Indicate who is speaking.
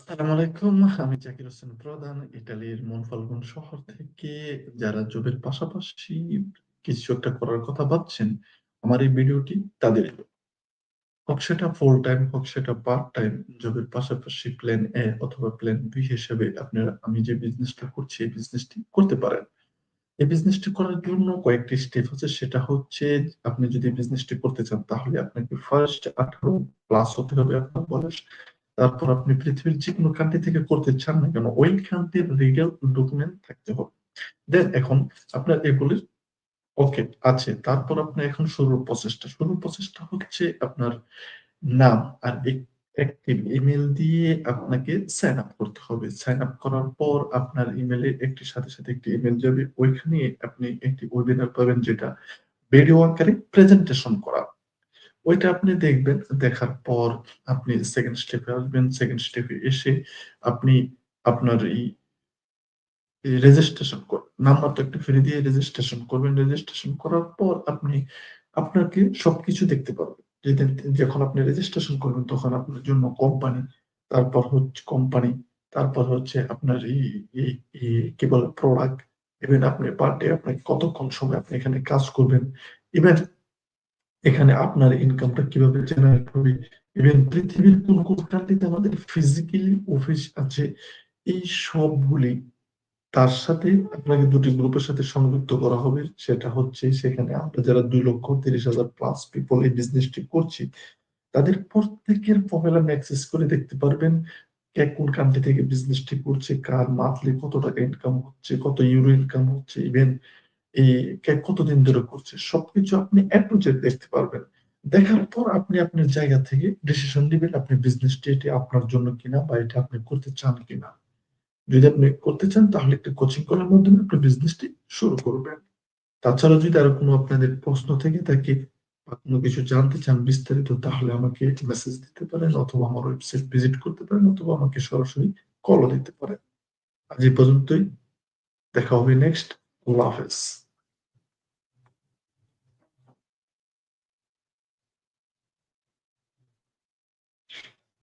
Speaker 1: আসসালামু আলাইকুম। আমি জাকির হোসেন প্রধান ইতালির শহর থেকে যারা জবের পাশাপাশি কিছু একটা করার কথা ভাবছেন, আমার এই ভিডিওটি তাদের হোক সেটা ফুল টাইম, হোক সেটা পার্ট টাইম, জবের পাশাপাশি প্ল্যান এ অথবা প্ল্যান বি হিসেবে আপনারা আমি যে বিজনেসটা করছি এই বিজনেসটি করতে পারেন। এই বিজনেসটি করার জন্য কয়েকটি স্টেপ আছে সেটা হচ্ছে আপনি যদি বিজনেসটি করতে চান তাহলে আপনাকে ফার্স্ট 18 প্লাস হতে হবে আপনার বয়স। তারপর আপনি পৃথিবীর যে কোনো কান্ট্রি থেকে করতে চান না কেন ওই কান্ট্রির লিগ্যাল ডকুমেন্ট থাকতে হবে। দেন এখন আপনার এগুলির ওকে আছে। তারপর আপনার এখন শুরুর প্রচেষ্টা শুরুর প্রচেষ্টা হচ্ছে আপনার নাম আর অ্যাক্টিভ ইমেইল দিয়ে আপনাকে সাইন আপ করতে হবে। সাইন আপ করার পর আপনার ইমেইলে একটির সাথে, সাথে একটি ইমেইল যাবে। ওইখানে আপনি একটি ওয়েবিনার পাবেন যেটা ভিডিও আকারে প্রেজেন্টেশন করা। ওইটা আপনি দেখবেন। দেখার পর আপনি সেকেন্ড স্টেপে আসবেন। সেকেন্ড স্টেপে এসে আপনি আপনার এই রেজিস্ট্রেশন কর নাম্বারটা একটু ফ্রি দিয়ে রেজিস্ট্রেশন করবেন। রেজিস্ট্রেশন করার পর আপনি আপনাকে সবকিছু দেখতে পারবেন। যখন আপনি রেজিস্ট্রেশন করবেন তখন আপনার জন্য কোম্পানি, তারপর হচ্ছে কোম্পানি, তারপর হচ্ছে আপনার এই কি বলে প্রোডাক্ট, ইভেন আপনি পার ডে আপনাকে কতক্ষণ সময় আপনি এখানে কাজ করবেন। ইভেন এখানে আপনার ইনকামটা কীভাবে জেনারেট হবে, ইভেন পৃথিবীর কোন, কোন কান্ট্রিতে আমাদের ফিজিক্যালি অফিস আছে এই সবগুলি তার সাথে আপনাকে ২ টি গ্রুপের সাথে সংযুক্ত করা হবে। সেটা হচ্ছে সেখানে আমরা যারা ২,৩০,০০০ প্লাস পিপল এই বিজনেসটি করছি, তাদের প্রত্যেকের প্রোফাইল অ্যাক্সেস করে দেখতে পারবেন। কে কোন কান্ট্রি থেকে বিজনেসটি করছে, কার মান্থলি কত টাকা ইনকাম হচ্ছে, কত ইউরো ইনকাম হচ্ছে, ইভেন এই কতদিন ধরে করছে, সবকিছু আপনি এ দেখতে পারবেন। দেখার পর আপনি আপনার জায়গা থেকে ডিসিশন নিবেন আপনি বিজনেসটি এটি আপনার জন্য কিনা বা এটা আপনি করতে চান কিনা। যদি আপনি করতে চান, তাহলে একটি কোচিং করার মাধ্যমে আপনি বিজনেসটি শুরু করবেন। তাছাড়া যদি আরও কোনো আপনাদের প্রশ্ন থেকে থাকে বা কোনো কিছু জানতে চান বিস্তারিত, তাহলে আমাকে মেসেজ দিতে পারেন অথবা আমার ওয়েবসাইট ভিজিট করতে পারেন অথবা আমাকে সরাসরি কলও দিতে পারেন। আজ এই পর্যন্তই। দেখা হবে নেক্সট। আল্লাহ হাফেজ।